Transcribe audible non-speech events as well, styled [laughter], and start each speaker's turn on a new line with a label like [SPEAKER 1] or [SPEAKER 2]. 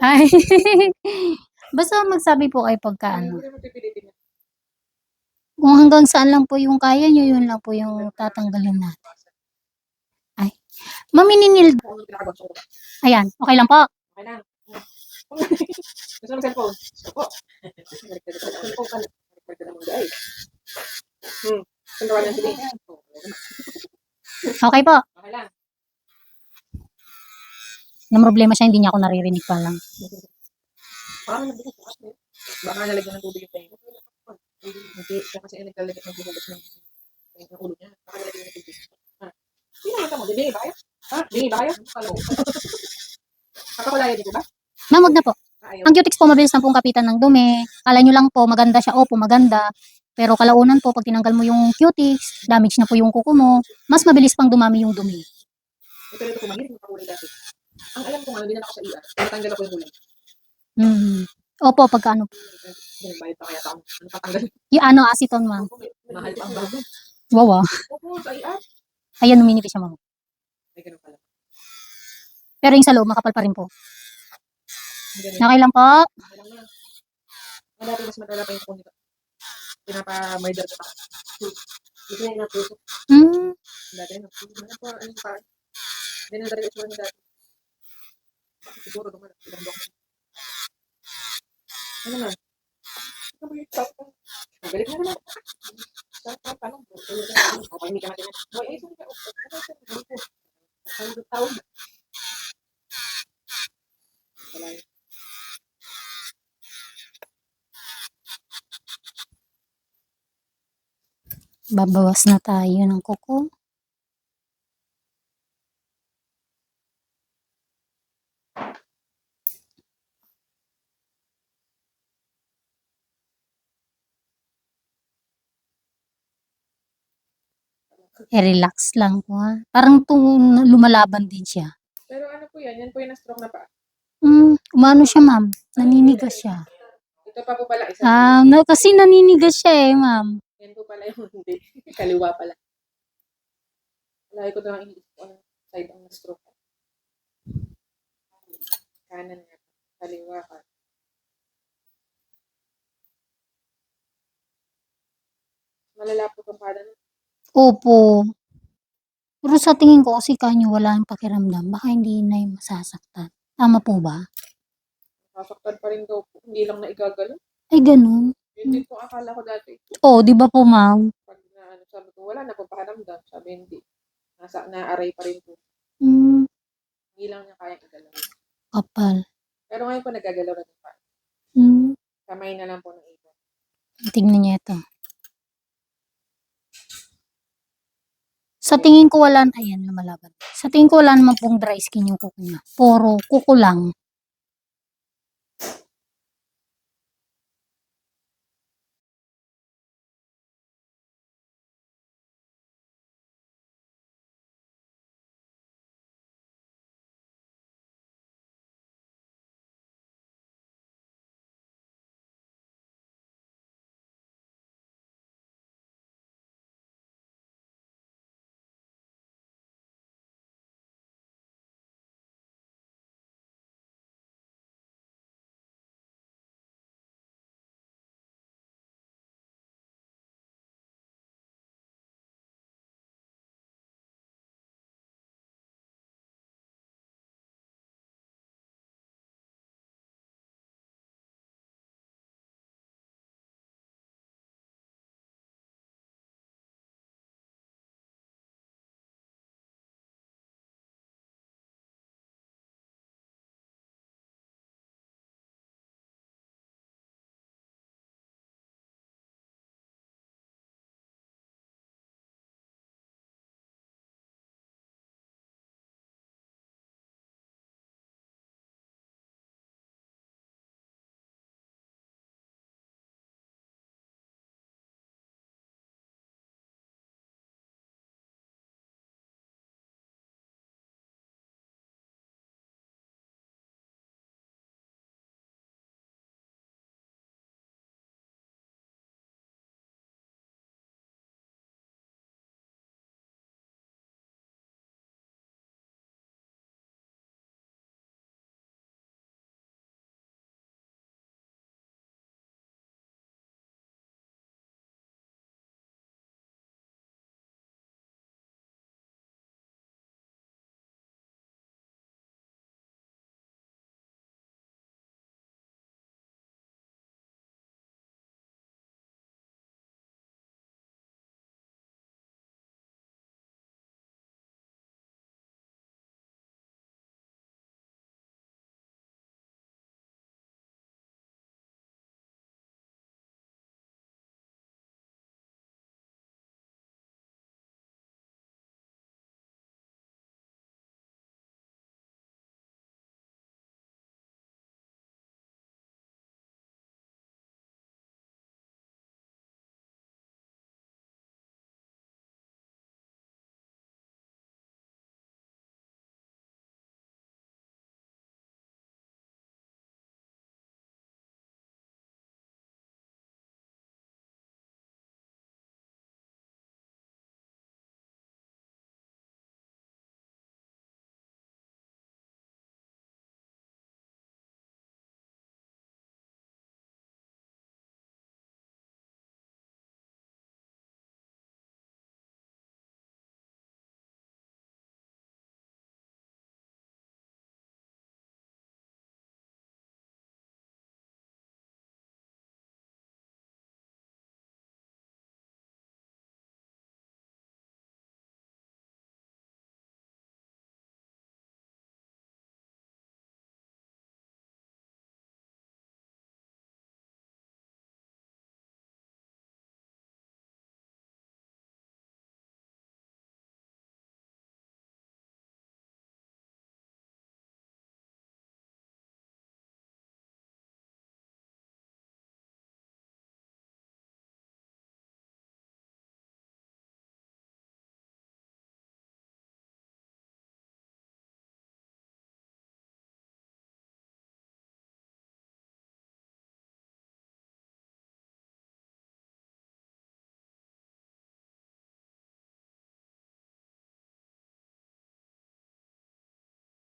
[SPEAKER 1] Ay. [laughs] Basta magsabi po kayo pagka ano. Kung hanggang saan lang po yung kaya nyo, yun lang po yung tatanggalin natin. Ay.
[SPEAKER 2] Ko.
[SPEAKER 1] Ayan. Okay lang po.
[SPEAKER 2] Okay na. Gusto mo cellphone? Opo. Cellphone ka na. Na. Hmm. Na sige?
[SPEAKER 1] Okay po.
[SPEAKER 2] Okay lang.
[SPEAKER 1] Na problema siya, hindi niya ako naririnig pa lang.
[SPEAKER 2] Baka may nabukas bukas. Baka nalagyan ng tubig yung tenga. Hindi. Siya kasi yung naglalagay ng buhugas ng ng ulo niya. Baka nalagyan ng tubig. Ha? Hindi naman mo. Dingi ba kayo? Ha? Dingi ba kayo? Ano? Kakakulaya dito ba?
[SPEAKER 1] Ma'am, wag na po.
[SPEAKER 2] Ah.
[SPEAKER 1] Ang Cutex po, mabilis na pong kapitan ng dumi. Kala nyo lang po, maganda siya. Opo, maganda. Pero kalaunan po, pag tinanggal mo yung Cutex, damage na po yung kuko mo, mas mabilis pang dumami yung dumi.
[SPEAKER 2] Ito rin ito kumahilig ng kakulay dati. Ang alam ko nga, hindi na ako sa ER. Tinatanggal ako yung kulay.
[SPEAKER 1] Hmm. Opo, pagka ano.
[SPEAKER 2] Ginagbayad pa kaya tao. Ano patanggal?
[SPEAKER 1] Yung ano, acetone, ma'am.
[SPEAKER 2] Mahal pa ang bago.
[SPEAKER 1] Wow, ah.
[SPEAKER 2] Oo, sa ER.
[SPEAKER 1] Ayan, uminipis siya, ma'am.
[SPEAKER 2] Ay, ganun pala.
[SPEAKER 1] Pero yung sa loob, makapal pa rin po.
[SPEAKER 2] Ang ganun.
[SPEAKER 1] Okay lang po.
[SPEAKER 2] Okay lang na. Ang dati mas matala pa yung kung pinapa-murder ko pa. Hindi na yung puso.
[SPEAKER 1] Hmm.
[SPEAKER 2] Dati. Ano po, ano pa. Na talaga niya dati. Siguro dok. Ano naman? Ano ba yung top? Galit na naman. Top, tanong. Okay, hindi ka natin. Hoy, ay, sorry ka. Ano siya? Ano? Wala yun.
[SPEAKER 1] Babawas na tayo ng kuko. I-relax lang po ha. Parang tung lumalaban din siya.
[SPEAKER 2] Pero ano po yan? Yan po yung na-stroke na pa.
[SPEAKER 1] Hmm, umano siya ma'am. Naninigas siya.
[SPEAKER 2] Ito pa po pala. Isa.
[SPEAKER 1] Ah, no, kasi naninigas siya eh ma'am.
[SPEAKER 2] Yan po pala yung [laughs] hindi. Kaliwa pala. Lagi ko na lang iniisip ko anong side ang na-stroke. Kanan nga. Kaliwa ka. Malala po itong kanan.
[SPEAKER 1] Opo. Pero sa tingin ko kasi kanyo wala yung pakiramdam. Baka hindi na yung masasaktan. Tama po ba?
[SPEAKER 2] Sasaktan pa rin daw po. Hindi lang na igagalaw.
[SPEAKER 1] Ay, ganun.
[SPEAKER 2] Yun din po akala ko dati.
[SPEAKER 1] Oo, di ba po ma'am?
[SPEAKER 2] Pag na, ano, sabi ko, wala na po pakiramdam. Sabi hindi. Nasa, na-array pa rin po.
[SPEAKER 1] Hmm,
[SPEAKER 2] Hindi lang niya kayang igalaw.
[SPEAKER 1] kapal.
[SPEAKER 2] Pero ngayon po nagagalaw na din pa.
[SPEAKER 1] Hmm,
[SPEAKER 2] Kamay na lang po ng ibon.
[SPEAKER 1] tingnan niya ito. Sa tingin ko wala, ayan, lumalaban. Sa tingin ko wala naman pong dry skin yung kuko niya. Puro kuko lang.